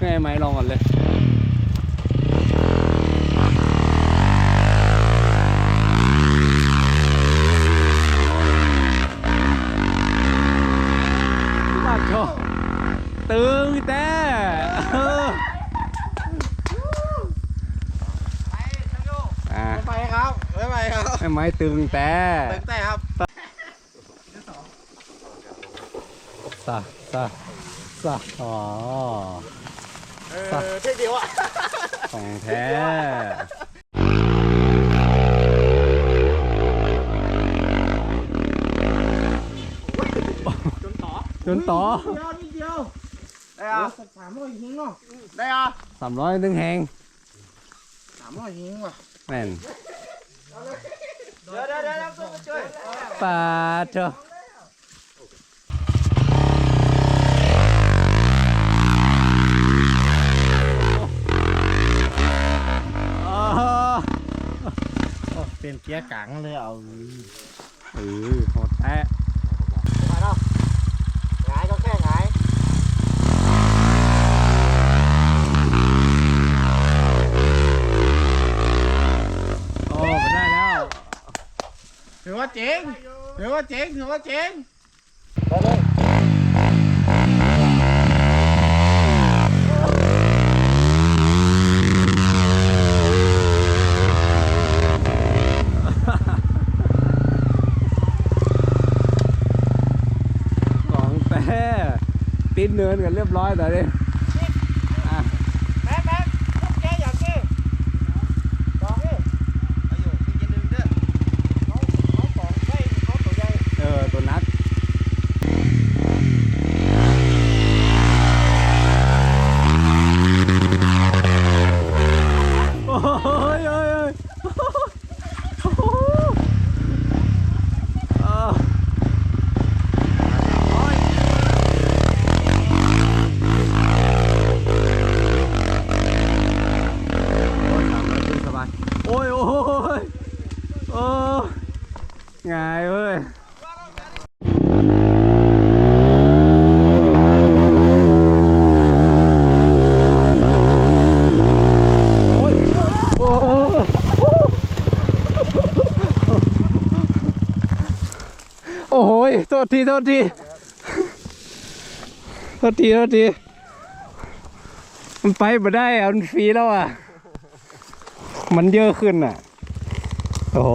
ให้ไม้ลองก่อนเลยปัดโชตึงแต่เอออะไปครับไม่ไปครับให้ไม้ตึงแต่ตึงแต่ครับสะสะสะอ๋อ เออเท่เดียวอะของแท้จนต่อเดียวนิดเดียวได้อะสามร้อยหิงเนาะได้อะสามร้อยตึงแหงสามร้อยหิงว่ะแม่นเดี๋ยวเดี๋ยวเดี๋ยวช่วยปาดเถอะ เป็นเกียร์กลางเลยเอาเออโหดแท้ไปเนาะหงายก็แค่หงายโอ้ไปได้แล้วถือว่าเจ๋งถือว่าเจ๋งถือว่าเจ๋งของแต่ ติดเนินกันเรียบร้อยตอนนี้อะ แม่แม่ลูกแกอย่างนี้สองนี่อายุคือจะลืมเด้อเขาเขาสองได้เขาตัวใหญ่ เออตัวนัดโอ้ยโอ้ยโอ้ยโอ้โหอ่าโอ้ยโอ้ยทำแล้วดูสบายโอ้ยโอ้ยโอ้ย งายเว้ยโอ้ยโหโทษทีโทษทีโทษทีโทษที มันไปมาได้อะมันฟรีแล้วอะ มันเยอะขึ้นอะ โอ้โห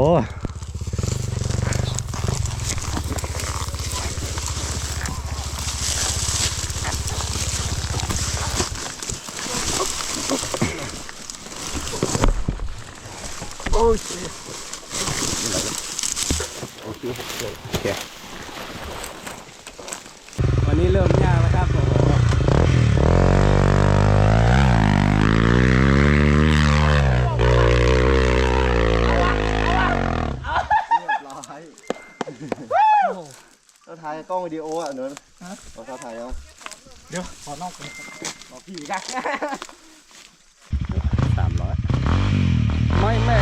โอ้ยโอเคโอเค วันนี้เริ่มยากแล้วครับโอ้โหเรียบร้อยเราถ่ายกล้องวิดีโออะเนอะเราถ่ายเอาเดี๋ยวขอนอกก่อนบอพี่กันสามร้อยไม่แม่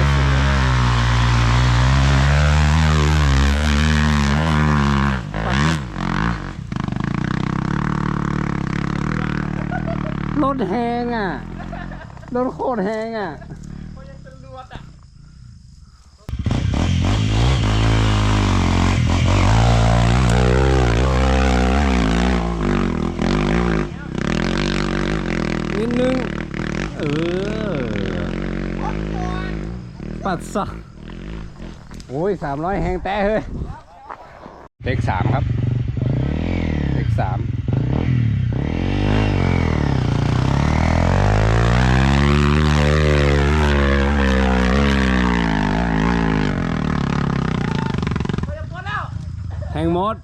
สูงรถแหงอะรถโคตรแหงอะนิดนึง เออ ปัดซะโอ้ยสามร้อยแหงแต่เฮ้ย เลขสามครับ เลขสามแห งมด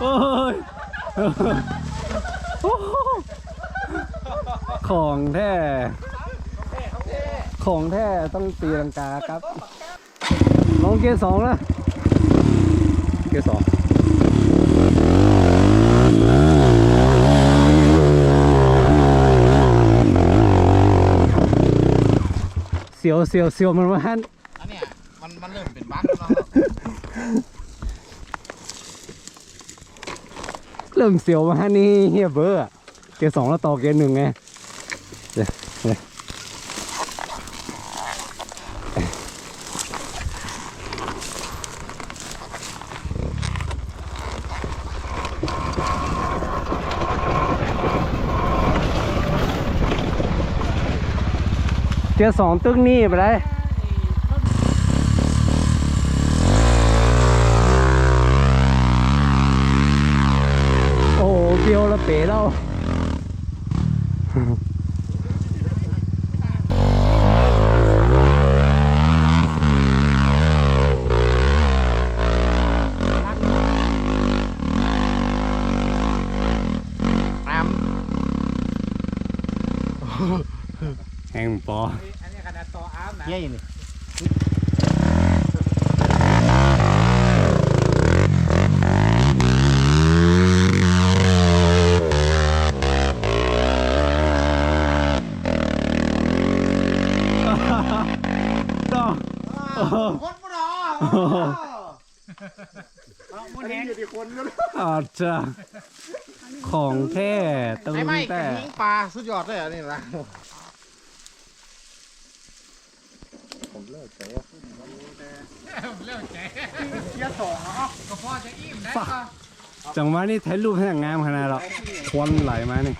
โอ้ย ของแท้ ของแท้ต้องตีลังกาครับลองเกียร์สองนะ เกียร์สอง สียวเสียวเสียวมันว่าฮันอันเนี้ยมันมันเริ่มเป็นบั๊กแล้วเนาะเริ่มเสียวมาฮันนี่เฮียเบอร์อะเกียร์สองแล้วต่อเกียร์หนึ่งไงเดี๋ยวเดี๋ยว เกียร์สองตึ้งนี่ไปได้โอ้โหเกียวละเป๋แล้วตามแห่ งปออันนี้ขนาดต่ออาร์มนะเย้ยนี่ต่อคนปลอมุนแหงอาจจะของแท้ตึงไอ้ไม่กัแต่บยิงปลาสุดยอดเลยอะนี่นะ มเลิกใจเทียสองเนาะก็พอจะอิ่มได้ก็จังหวะนี้ถ่ายรูปให้งามขนาดหรอกควันไหลมานี่